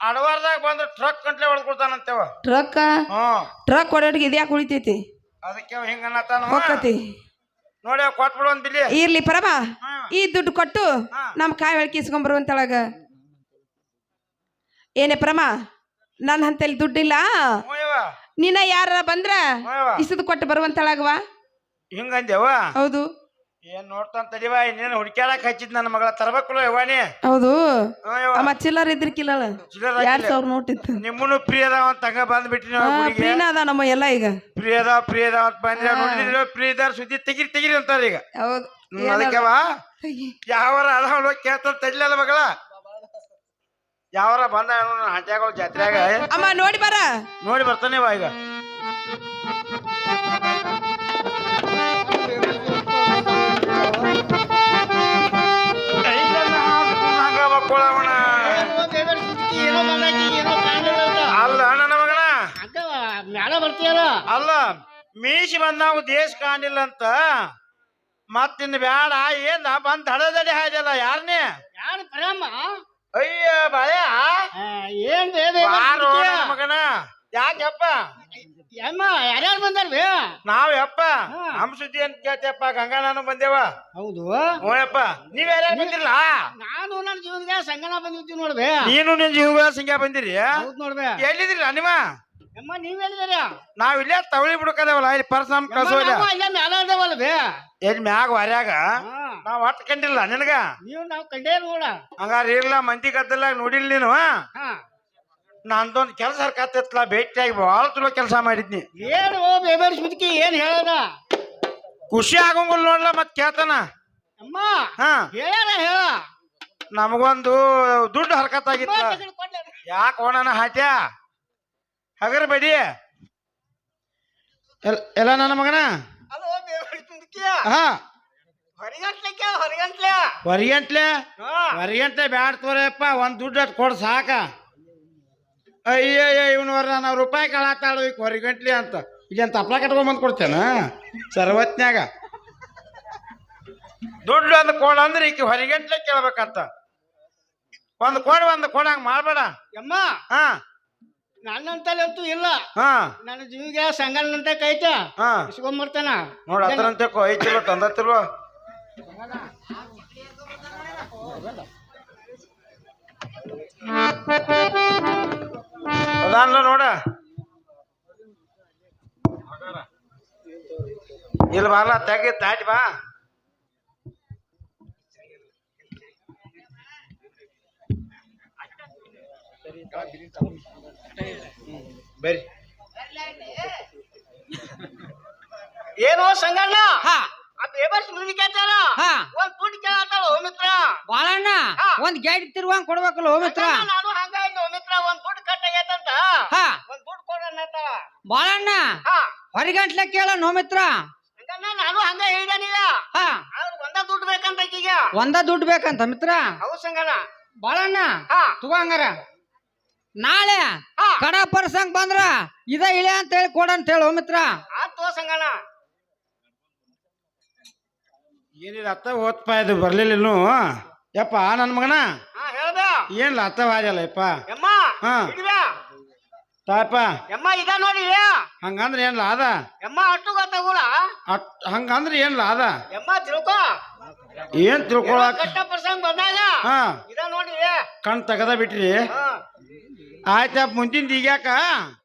ಅಡವಾರ್ದಾಗ ಬಂದು ಟ್ರಕ್ ಗಂಟ್ಲೆ ಹೊಡ್ಕೊಡ್ತಾನಂತೆವ ಟ್ರಕ್ ಹ್ಮ್ ಟ್ರಕ್ ಹೊಡೆಯೋಟಿಗೆ ಇದ್ಯಾಕೆ ಉಳಿತೈತಿ? ಅದಕ್ಕೆ ಅವ ಹಿಂಗ ಅನ್ನತಾನ ಹೋಗತಿ ನೋಡಿ ಅವ್ ಕೊಟ್ಬಿಡು ಒಂದ್ ಇರ್ಲಿ ಪರಮ. ಈ ದುಡ್ಡು ಕೊಟ್ಟು ನಮ್ ನಮ್ಮ ಕಾಯಿ ಹೊಳಕಿ ಇಸ್ಕೊಂಬರುವಂತಳಗ ಏನೇ ಪ್ರಮ ನನ್ನ ಹಂತಲ್ಲಿ ದುಡ್ಡಿಲ್ಲ. ನಿನ್ನ ಯಾರ ಬಂದ್ರ ಇಸದ್ ಕೊಟ್ಟು ಬರುವಂತಳಾಗವ. ಹಿಂಗಂದ್ಯವ ಹೌದು. ಏನ್ ನೋಡ್ತಾನ ತಡಿವ ಇನ್ನೇನು ಹುಡ್ಕ್ಯಾಡಕ್ ಹಚ್ಚಿದ್ ನನ್ನ ಮಗಳ ತರಬೇಕಲ್ಲ ಯವಾನಿ ಹೌದು. ಅಮ್ಮ ಚಿಲ್ಲರ್ ಇದ್ರಿಕಿಲ್ಲಲ್ಲ ಯಾರು ಎರಡ್. ಸಾವಿರ ನೋಟ್ ಇತ್ತು ನಿಮ್ಮನ್ನು ಪ್ರಿಯ ಅದಾವ ಅಂತ ಹಂಗ ಹಾ, ಗುಡಿಗೆ. ಅದ ನಮ್ಮ ಎಲ್ಲ ಈಗ. ಪ್ರಿಯ ಅದಾವ ಅದಾವ ಅಂತ ಬಂದ್ರೆ ನೋಡಿದ್ರೆ ಇದಾರ ಸುದ್ದಿ ತೆಗಿರಿ ತೆಗಿರಿ ಅಂತಾರ ಈಗ. ಹೌದು. ಅದಕ್ಕೆವಾ? ಯಾವ ಯಾವರ ಅದಾವ ಕೇಳ್ತಾರ ತಡ್ಲಲ್ಲ ಮಗಳ? ಯಾವರ ಬಂದ ಹಂಟ್ಯಾಗ ಜಾತ್ರೆಯಾಗ ಅಮ್ಮ ನೋಡಿ ಬರ. ನೋಡಿ ಬರ್ತಾನೆ ಬಾ ಈಗ. ಅಲ್ಲ ನನ್ನ ಮಗನ? ಅಕ್ಕ ಮ್ಯಾಲ ಬರ್ತೀಯಲ್ಲ ಅಲ್ಲ ಮೀಸಿ ಬಂದಾವ ದೇಶ ಕಾಣಿಲ್ಲ ಅಂತ. ಮತ್ತಿನ್ ಬ್ಯಾಡ ಏನ ಬಂದ್ ಹಡದಡಿ ಹಾಯ್ದಲ್ಲ ಯಾರನೇ? ಯಾರು ಪರಮ್ಮ ಅಯ್ಯ ಬಾಯ ಏನ್ ಬೇ ಬೇ ಬಾರೋ ನನ್ನ ಮಗನ. ಯಾಕಪ್ಪ? ಅಮ್ಮ ಯಾರ್ಯಾರು ಬಂದಾರ್ವಿ? ನಾವ್ಯಪ್ಪ. ನಮ್ ಸುದ್ದಿ ಅಂತ ಕೇಳ್ತೇಪ್ಪ ಗಂಗಾ ನಾನು ಬಂದೇವ. ಹೌದು. ಓ ಯಪ್ಪ ನೀವ್ ಯಾರ್ಯಾರು ಬಂದಿರಲ್ಲ ನಾನು ನನ್ನ ಜೀವನದ ಸಂಗಣ ಬಂದಿದ್ದೀವಿ ನೋಡ್ಬೆ ನೀನು ನಿನ್ ಜೀವ ಸಂಖ್ಯಾ ಬಂದಿರಿ? ಹೌದು ನೋಡ್ಬೇ ಎಲ್ಲಿದ್ರಿಲ್ಲ ನಿಮ್ಮ? ಅಮ್ಮ ನೀವ್ ಹೇಳಿದಾರ ನಾವ್ ಇಲ್ಲೇ ತವಳಿ ಬಿಡಕದೇವಲ್ಲ ಇಲ್ಲಿ ಪರ್ಸ್ ನಮ್ ಕಳ್ಸೋಲ್ಲ ಇಲ್ಲ ಮ್ಯಾಲ ಇದಾವಲ್ಲ ಬೇ ಎಲ್ಲಿ ಮ್ಯಾಗ ವಾರ್ಯಾಗ. ನಾವ್ ಒಟ್ಟು ಕಂಡಿಲ್ಲ ನಿನಗ? ನೀವು ನಾವ್ ಕಂಡೇ ನೋಡ ಹಂಗಾರ ಇರ್ಲ ಮಂದಿ ಗದ್ದಲ್ಲ ನೋಡಿಲ್ಲ ನೀನು ನಂದೊಂದು ಕೆಲಸ ಹರ್ಕತ್ತಿತ್ಲ ಭೇಟಿಯಾಗಿ ಭಾಳ ಚಲೋ ಕೆಲಸ ಮಾಡಿದ್ನಿ. ಏನು ಸುದ್ಕಿ ಏನ್ ಹೇಳದ? ಖುಷಿ ಆಗಂಗಿಲ್ಲ ನೋಡ್ಲ ಮತ್ ಕೇಳ್ತಾನ. ಅಮ್ಮ ಹಾ. ಹೇಳ್ಯಾರ ಹೇಳ. ನಮಗೊಂದು ದುಡ್ಡು ಹರ್ಕತ್ತಾಗಿತ್ತ. ಯಾಕೆ ಓಣನ ಹಾಟ್ಯ ಹಗರ ಬಡಿ. ಎಲ್- ಎಲ್ಲ ನನ್ನ ಮಗನ? ಸುದ್ಕಿ ಹಾ. ಹೊರಗಂಟ್ಲೆ. ಹೊರಗಂಟ್ಲೆ? ಹೊರಗಂಟ್ಲೆ ಹೊರಗಂಟ್ಲೆ ಬ್ಯಾಡ ತೋರಪ್ಪ ಒಂದ್ ದುಡ್ಡು ಕೊಡ್ ಸಾಕ. ಅಯ್ಯಯ್ಯ ಇವನವ್ರ ನಾವು ರೂಪಾಯಿ ಕಳಾತಾಳು ಈಗ ಹೊರಗಂಟ್ಲಿ ಅಂತ. ಈಗ ತಪ್ಲ ಕಟ್ಕೊಂಡ್ ಬಂದ್ ಕೊಡ್ತೇನ? ಸರ್ವತ್ನಾಗ ದುಡ್ಡು ಒಂದು ಕೊಡ ಅಂದ್ರೆ ಈಗ ಹೊರಗಂಟ್ಲೆ ಕೇಳ್ಬೇಕಂತ. ಒಂದು ಕೋಡ ಒಂದು ಕೊಡ ಹಂಗ ಮಾಡ್ಬೇಡ. ಅಮ್ಮ ಹಾ. ನನ್ನಂತಲ್ಲಂತೂ ಇಲ್ಲ. ಹಾ. ನನ್ನ ಜೀವಿಗೆ ಸಂಗನಂತ ಕೈತ. ಹಾ. ಇಸ್ಕೊಂಬರ್ತಾನ ನೋಡ ಅದರಂತೆ ಐತಿಲ್ವ ತಂದತ್ತಿಲ್ವ ಅದಾನ್ಲ ನೋಡ. ಇಲ್ಲಿ ಬಾಲ ತೆಗಿ ತಾಟಿ ಬಾ. ಬರಿ ಏನೋ ಸಂಗಣ್ಣ? ಹಾ. ಆ ಬೇಬರ್ಸ್ ಮುಂದೆ ಕೇಳ್ತಾರ ಹಾ. ಒಂದ್ ದುಡ್ಡು ಕೇಳತ್ತಾಳ ಓ ಮಿತ್ರ? ಬಾಳಣ್ಣ ಹಾ. ಒಂದ್ ಗೇಟ್ ತಿರುವಂಗ್ ಕೊಡ್ಬೇಕಲ್ಲ ಓ ಮಿತ್ರ ಸಂಗಣ್ಣ, ನಾನು ಹಂಗ ಇದ್ದೆ ಓ ಮಿತ್ರ ಒಂದ್ ದುಡ್ಡು ಕಟ್ಟಾಗೈತಂತ ಹಾ ಒಂದ್ ದುಡ್ಡು ಕೊಡೋಣ ಅಂತಾಳ. ಬಾಳಣ್ಣ ಹಾ. ಹೊರಗಂಟ್ಲೆ ಕೇಳ ನೋ ಮಿತ್ರ ನಾನು ಹಂಗ ಹೇಳಿದಾನೀಗ ಒಂದ ದುಡ್ಡು ಬೇಕಂತ ಈಗ. ಒಂದ ದುಡ್ಡು ಬೇಕಂತ ಮಿತ್ರ? ಹೌದು ಸಂಗಣ ಬಾಳಣ್ಣ ಹಾ. ತಗೋಂಗಾರ ನಾಳೆ ಹಾ. ಕಡ ಪರ್ಸಂಗ್ ಬಂದ್ರ ಇದ ಇಳೆ ಅಂತ ಹೇಳಿ ಕೊಡ ಅಂತ ಹೇಳಿ ಮಿತ್ರ. ಆತೋ ಸಂಗಣ ಏನಿಲ್ಲ ಅತ್ತ ಓದ್ಪ ಇದು ಬರ್ಲಿಲ್ಲ ಇನ್ನು. ಯಪ್ಪ ನನ್ನ ಮಗನ? ಹಾ ಅತ್ತ ಅತ್ತವಾದಲ್ಲ ಯಪ್ಪ. ಹಾ. ತಾಪ ಎಮ್ಮ ಇದ ನೋಡಿ ಹಂಗಂದ್ರೆ ಏನ್ ಅದ ಎಮ್ಮ ಅಟ್ಟು ಗೊತ್ತಾಗುಲ್ಲ. ಹಂಗಂದ್ರೆ ಏನ್ಲ ಅದ ಎಮ್ಮ ತಿಳ್ಕೊ. ಏನ್ ತಿಳ್ಕೊಳಕ್? ಕಟ್ಟ ಪ್ರಸಂಗ ಬಂದಾಗ. ಹಾ. ಇದ ನೋಡಿ ಕಣ್ ತೆಗದ ಬಿಟ್ರಿ. ಆಯ್ತಪ್ಪ ಮುಂದಿನ ಈಗ್ಯಾಕ?